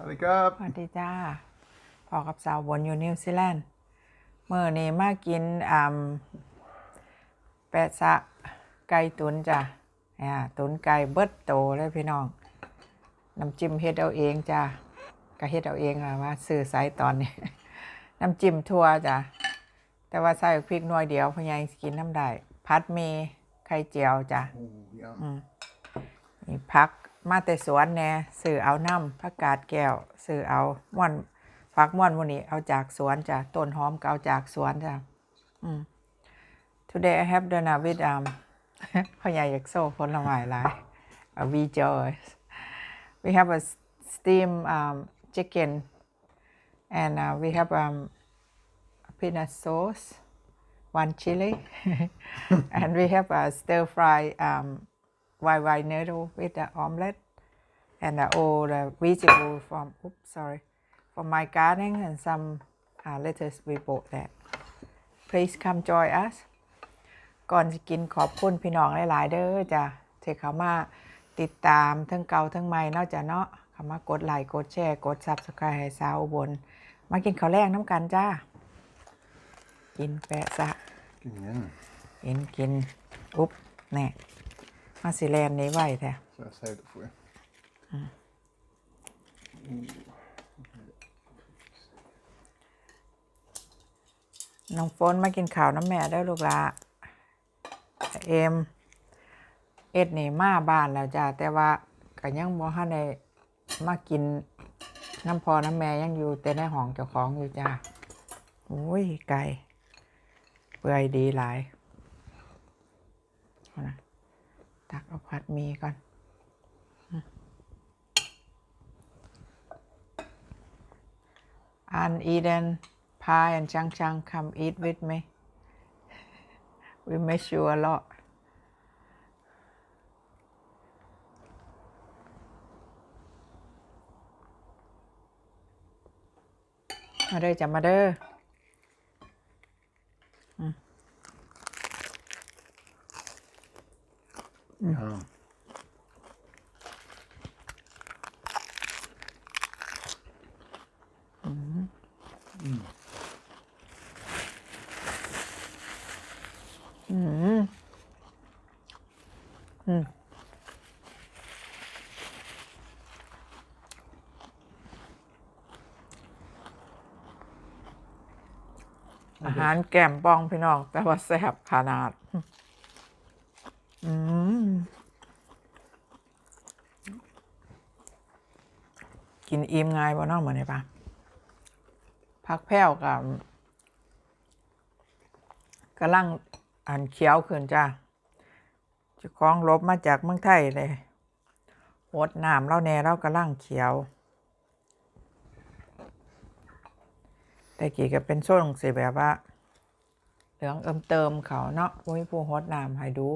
ครับ สวัสดีจ้าพอกับสาวบนอยู่นิวซีแลนด์เมื่อนี้มากินอ่าแปะซะไก่ตุนจ้ะอ่าตุนไก่เบิดโตเลยพี่น้อง น้ำจิ้มเฮ็ดเอาเองจ้ะก็เฮ็ดเอาเองอะว่าซื้อไซส์ตอนนี้ น้ำจิ้มทั่วจ้ะแต่ว่าใส่พริกหน่วยเดียวพะยังกินน้ำได้ พัดหมีไข่เจียวจ้ะโอ้ยอะนี่พัก มาแต่สวนแหน่ซื้อเอาน้ำผักกาดแก้วซื้อเอาม่วนผักม่วนวันนี้เอาจากสวนจ้ะต้นหอมก็เอาจากสวนจ้ะอืม today I have dinner with um พ่อใหญ่อยากโซ่ผลไม้หลาย uh, we joy we have a steam um, chicken and uh, we have um, peanut sauce one chili and we have a stir fry um, white white noodle with the omelette and uh, all the vegetable from oops sorry from my garden and some uh, lettuce we bought that please come join us ก่อนจะกินขอบคุณพี่น้องหลาย ๆ เด้อจ้ะที่เขามาติดตามทั้งเก่าทั้งใหม่เนอกจากเนาะเขามากดไลค์กดแชร์กด subscribe ให้สาวอุบน มากินข้าวแรกน้ำกันจ้า กินแปะซะ กินยังกินกินอุ๊บแน่ มาสิแลนนี้ไหวแท้ Så jag säger det för er. น้องฝนมากินข้าวน้ำแม่ได้อลูกละเอ็มเอ็ดนี่มาบ้านแล้วจ้าแต่ว่าก็ยังบ่ทันได้มากินน้ำพอน้ำแม่ยังอยู่ แต่ในห้องเจ้าของอยู่จ้าโอ้ยไก่เปื่อยดีหลายเอานะ ตักเอาผัดมีก่อน อันอีเดนพายอันจังจังคำอีดวิดไหมวิไม่ชัวร์หรอก มาเด้อจะมาเด้อ Ja. Mm. อาหารแก้มปองพี่น้อง แต่ว่าแซ่บขนาด อืม กินอิ่มง่ายบ่นองเหมือนไงปะพักแพ้วกับกำลังอันเขียวขึ้นจ้าจะคล้องลบมาจากเมืองไทยเลยหดน้ำเล่าแน่เรากำลังเขียว แต่กี่ก็เป็นช่วงสิแบบว่า เหลืองเอิมเติมเขาเนาะบ่มีผู้ฮดน้ำให้ดู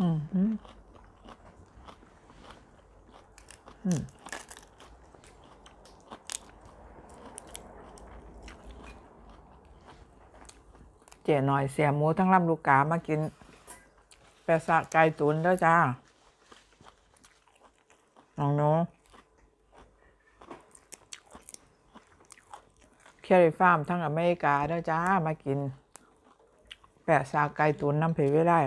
อืมอืมเจ๋หน่อยเสียหมูทั้งลำลูกกามากินแปะสะไก่ตุนแล้วจ้าน้องหนูเครีฟาร์มทั้งอเมริกาด้อจ้า มากิน แปะสาไก่ตุนน้ำเผีไว้ได้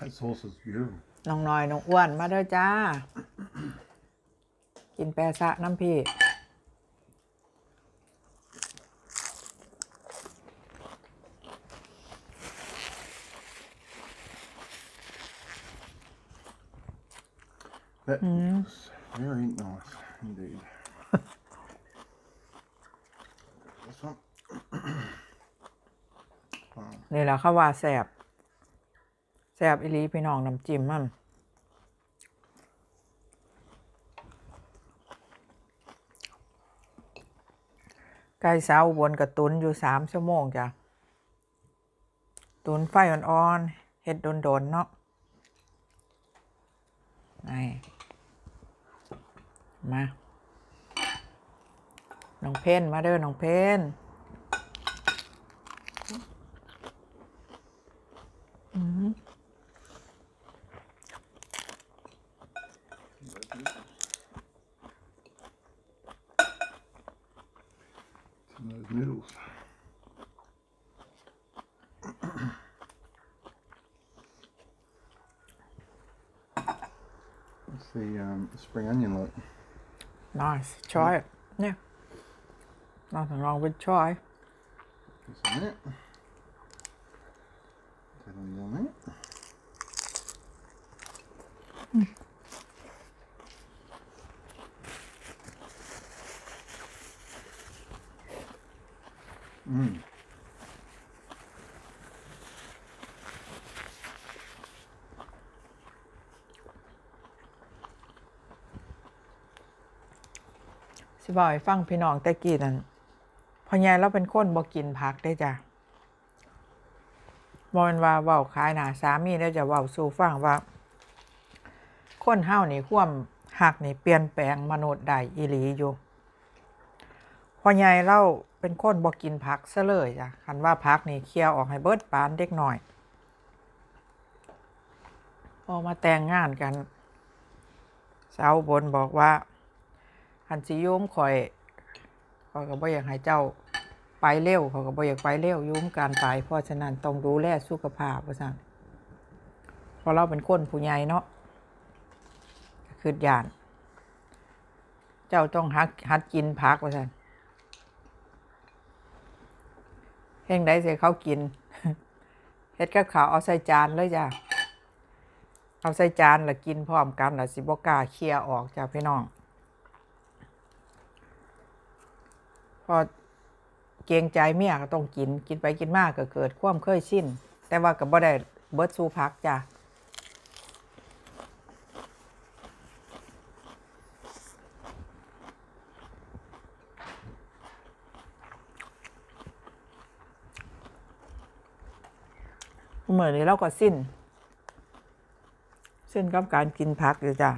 That sauce is beautiful. น้องน้อยน้องอ้วนมาเด้อจ้า กินแปะสะน้ำพี่ That is very nice indeed. this one. wow. นี่แหละเขาว่าแสบ แสบอีลีพี่น้องน้ำจิ้มมันไก่สาวบนกับตุนอยู่สามชั่วโมงจ้ะ ตุนไฟอ่อนๆเฮ็ดโดนๆเนาะนี่มา น้องเพนมาเด้อน้องเพน some of those noodles. What's the um, spring onion look. Nice. Try it. Yeah. Nothing wrong with try. Isn't it? Totally on it. Mm. สิบอกให้ฟังพี่น้องแต่กี้นั่นพ่อใหญ่เราเป็นคนบ่กินผักได้จ้ะบ่แม่นว่าเว้าขายหนาสามีได้จะเว้าสู่ฟังว่า คนเฮานี่ความหักนี่เปลี่ยนแปลงมนุษย์ได้อีหลีอยู่พ่อใหญ่เรา เป็นคนบ่กินผักซะเลยจ้ะคันว่าผักนี่เคี่ยวออกให้เบิดปานเด็กหน้อย พอมาแต่งงานกันสาวบนบอกว่าหันสิโยมข่อยเข่อยก็บ่อยากให้เจ้าไปเร็วเขาก็บ่อยากไปเร็วโยมการไปเพราะฉะนั้นต้องดูแลสุขภาพว่าซั่นเพราะเราเป็นคนผู้ใหญ่เนาะคือยาน เจ้าต้องหัดหัดกินผักว่าซั่น เฮงได้เสิเขากินเฮ็ดกับข้าวเอาใส่จานเลยจ้ะ เอาใส่จานแล้วกินพร้อมกันแล้วสิบกาเคลียออกจ้ะพี่น้อง พอเกรงใจเมียก็ต้องกิน กินไปกินมากก็เกิดความเคยชิน แต่ว่าก็บ่ได้เบิดสู้พักจ้ะ เมื่อนี้เราก็สิ้น สิ้นกับการกินพักอยู่จ้ะ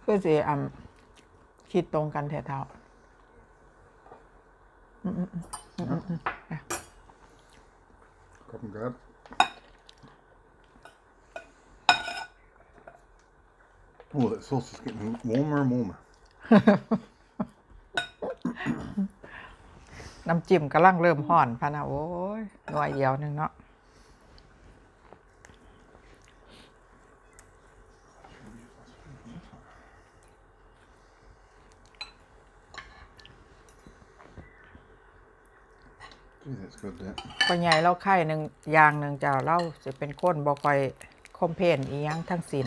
เพื่อจะอ่ำคิดตรงกันแถวเท้าอืมอืมอืมอืมอืมอืม Cup and grab. Oh, that sauce is getting warmer and warmer. น้ำจิ้มกำลังเริ่มห่อนพะนะโอ้ยหน่วยเดียวหนึ่งเนาะ Gee, that's good, that. ปัญญายเราไข่หนึ่งอย่างหนึ่งเจ้าเราจะเป็นคนบ่ค่อยคอมเพลนอีหยังทั้งสิ้น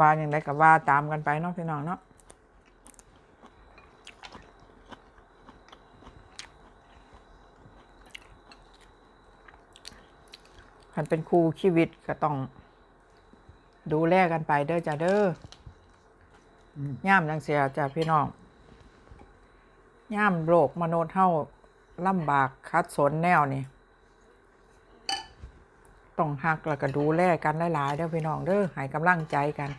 ว่าอย่างไรก็ว่าตามกันไปเนาะพี่น้องเนาะคันเป็นครูชีวิตก็ต้อง ดูแลกันไปเด้อจ้าเด้อย่ามจังเสียจ้าพี่น้องย่ามโรคมนุษย์เฮาลำบากคัดสนแนวนี่ ต้องหักแล้วก็ดูแลกันหลายๆเด้อพี่น้องเด้อให้กำลังใจกัน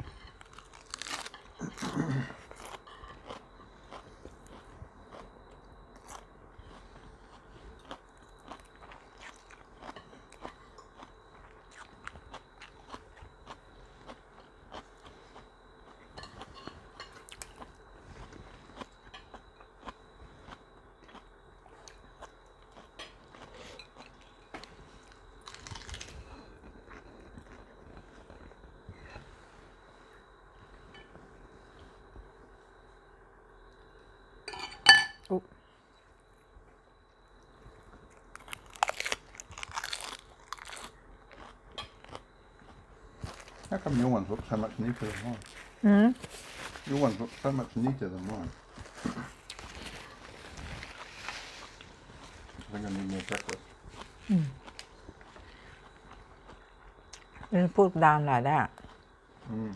How come your ones look so much neater than mine? อืม Your ones look so much neater than mine. I think I need more breakfast. เป็นพูดดามหลายได้ Mm.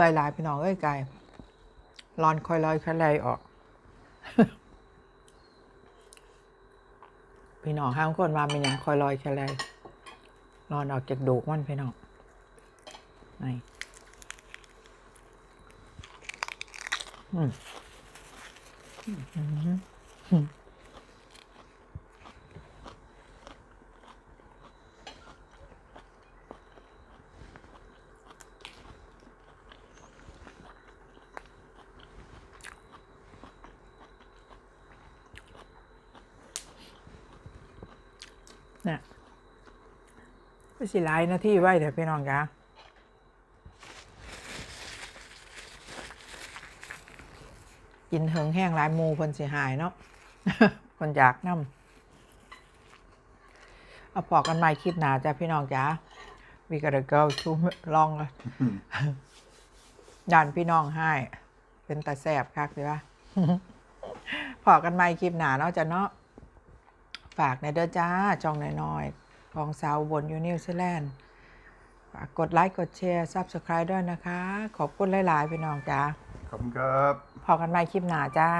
ปื่อยลายพี่น้องเอ้ยไก่ร้อนคอยลอยค่อยไลออก พี่น้องห้างคนมาเป็นหยังคอยลอยแค่ไรรอนออกจากดูกมันพี่น้องนี่อืมอืม เนี่ยก็สิหลายนาที่ไว้เดี๋ยวพี่น้องจ้ากินเหิงแห้งหลายมูคนสิหายเนาะคนอยากน้ำเอาพอกันใหม่คลิปหนาจ้ะพี่น้องจ้า we gotta go too long ละด่านพี่น้องให้ เป็นตาแสบคักเลยปะพอกันใหม่คลิปหนาเนาะจ้ะเนาะ ฝากในเด้อจ้าจองน้อยๆ ของสาวบนยูนิวซีแลนด์ฝากกดไลค์กดแชร์ Subscribe ด้วยนะคะ ขอบคุณหลาย ๆ พี่น้องจ้าขอบคุณครับ พอกันใหม่คลิปหนาจ้า